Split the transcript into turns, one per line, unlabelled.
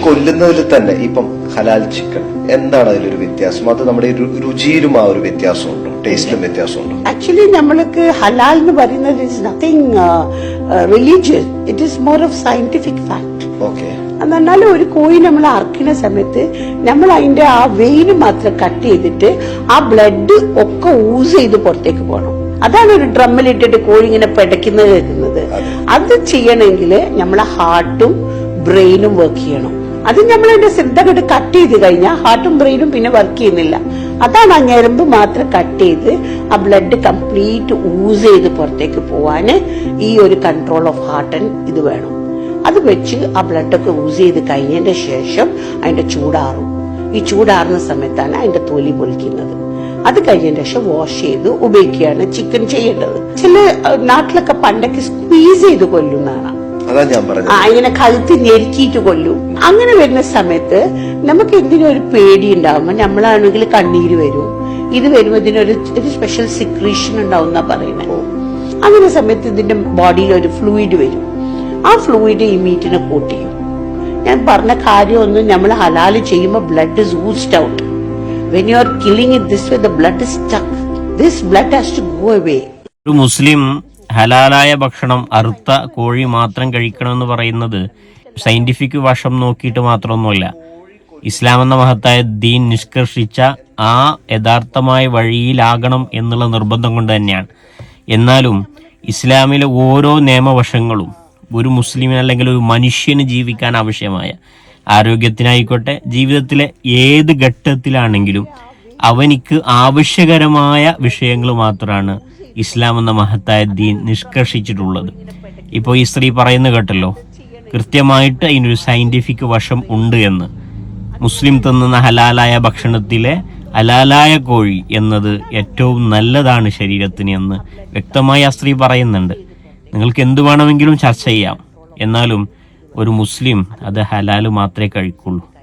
കൊല്ലുന്നതിൽ തന്നെ ഇപ്പം ഹലാൽ ചിക്കൻ. എന്താണ് അതിലൊരു വ്യത്യാസം? അത് നമ്മുടെ രുചിയിലും ആ ഒരു വ്യത്യാസമുണ്ടോ. ടേസ്റ്റിലും വ്യത്യാസമുണ്ടോ.
ആക്ച്വലി നമ്മൾക്ക് ഹലാൽ എന്ന് പറയുന്നത് is nothing religious it is more of scientific fact
okay
എന്നാലും ഒരു കോഴി നമ്മൾ അറക്കുന്ന സമയത്ത് നമ്മൾ അതിന്റെ ആ വെയിന് മാത്രം കട്ട് ചെയ്തിട്ട് ആ ബ്ലഡ് ഒക്കെ ഊസ് ചെയ്ത് പുറത്തേക്ക് പോകണം. അതാണ് ഒരു ഡ്രമ്മിലിട്ടിട്ട് കോഴി ഇങ്ങനെ പിടയ്ക്കുന്നത് കേൾക്കുന്നത്. അത്. ചെയ്യണമെങ്കിൽ നമ്മളെ ഹാർട്ടും ബ്രെയിനും വർക്ക് ചെയ്യണം. അത് നമ്മൾ അതിന്റെ ശ്രദ്ധ കണ്ട് കട്ട് ചെയ്ത് കഴിഞ്ഞാൽ ഹാർട്ടും ബ്രെയിനും പിന്നെ വർക്ക് ചെയ്യുന്നില്ല. അതാണ് ആ ഞരമ്പ് മാത്രം കട്ട് ചെയ്ത് ആ ബ്ലഡ് കംപ്ലീറ്റ് ഊസ് ചെയ്ത് പുറത്തേക്ക് പോവാന് ഈ ഒരു കൺട്രോൾ ഓഫ് ഹാർട്ട് ഇത് വേണം. അത് വെച്ച് ആ ബ്ലഡൊക്കെ യൂസ് ചെയ്ത് കഴിഞ്ഞതിന്റെ ശേഷം അതിന്റെ ചൂടാറും. ഈ ചൂടാറുന്ന സമയത്താണ് അതിന്റെ തൊലി പൊലിക്കുന്നത് അത് കഴിഞ്ഞതിന് ശേഷം വാഷ് ചെയ്ത് ഉപയോഗിക്കുകയാണ് ചിക്കൻ ചെയ്യേണ്ടത്. ചില നാട്ടിലൊക്കെ പണ്ടൊക്കെ സ്ക്വീസ് ചെയ്ത് കൊല്ലുന്നതാണ്.
അതാ ഞാൻ പറഞ്ഞത്.
ആ ഇങ്ങനെ കഴുത്ത് ഞെരുക്കിയിട്ട് കൊല്ലും. അങ്ങനെ വരുന്ന സമയത്ത് നമുക്ക് എന്തിനും ഒരു പേടി ഉണ്ടാവുമ്പോ നമ്മളാണെങ്കിൽ കണ്ണീര് വരും. ഇത് വരുമ്പോ ഇതിനൊരു ഒരു സ്പെഷ്യൽ സിക്രീഷൻ ഉണ്ടാവും എന്നാ പറയുന്നത് അങ്ങനെ സമയത്ത് ഇതിന്റെ ബോഡിയിൽ ഒരു ഫ്ലൂയിഡ് വരും. ആ ഫ്ലൂയിഡ് ഈ മീറ്റിനെ കൂട്ടിയും ഞാൻ പറഞ്ഞ കാര്യമൊന്നും നമ്മൾ ഹലാൽ ചെയ്യുമ്പോൾ blood is oozed out when you are killing it this way the blood is stuck this blood has to go away
ഒരു മുസ്ലിം ഹലാലായ ഭക്ഷണം അറുത്ത കോഴി മാത്രം കഴിക്കണമെന്ന് പറയുന്നത് സയന്റിഫിക് വശം നോക്കിയിട്ട് മാത്രമൊന്നുമല്ല. ഇസ്ലാം എന്ന മഹത്തായ ദീൻ നിഷ്കർഷിച്ച ആ യഥാർത്ഥമായ വഴിയിലാകണം എന്നുള്ള നിർബന്ധം കൊണ്ട് തന്നെയാണ്. എന്നാലും ഇസ്ലാമിലെ ഓരോ നിയമവശങ്ങളും ഒരു മുസ്ലിമിന് അല്ലെങ്കിൽ ഒരു മനുഷ്യന് ജീവിക്കാൻ ആവശ്യമായ ആരോഗ്യത്തിനായിക്കോട്ടെ ജീവിതത്തിലെ ഏത് ഘട്ടത്തിലാണെങ്കിലും അവനിക്ക് ആവശ്യകരമായ വിഷയങ്ങൾ മാത്രമാണ് ഇസ്ലാം എന്ന മഹത്തായ ദീൻ നിഷ്കർഷിച്ചിട്ടുള്ളത്. ഇപ്പോൾ ഈ സ്ത്രീ പറയുന്ന കേട്ടല്ലോ കൃത്യമായിട്ട് അതിനൊരു സയന്റിഫിക് വശം ഉണ്ട് എന്ന്. മുസ്ലിം തിന്നുന്ന ഹലാലായ ഭക്ഷണത്തിലെ ഹലാലായ കോഴി എന്നത് ഏറ്റവും നല്ലതാണ് ശരീരത്തിന് എന്ന് വ്യക്തമായി ആ സ്ത്രീ പറയുന്നുണ്ട്. നിങ്ങൾക്ക് എന്ത് വേണമെങ്കിലും ചർച്ച ചെയ്യാം. എന്നാലും ഒരു മുസ്ലിം അത് ഹലാൽ മാത്രമേ കഴിക്കുള്ളൂ.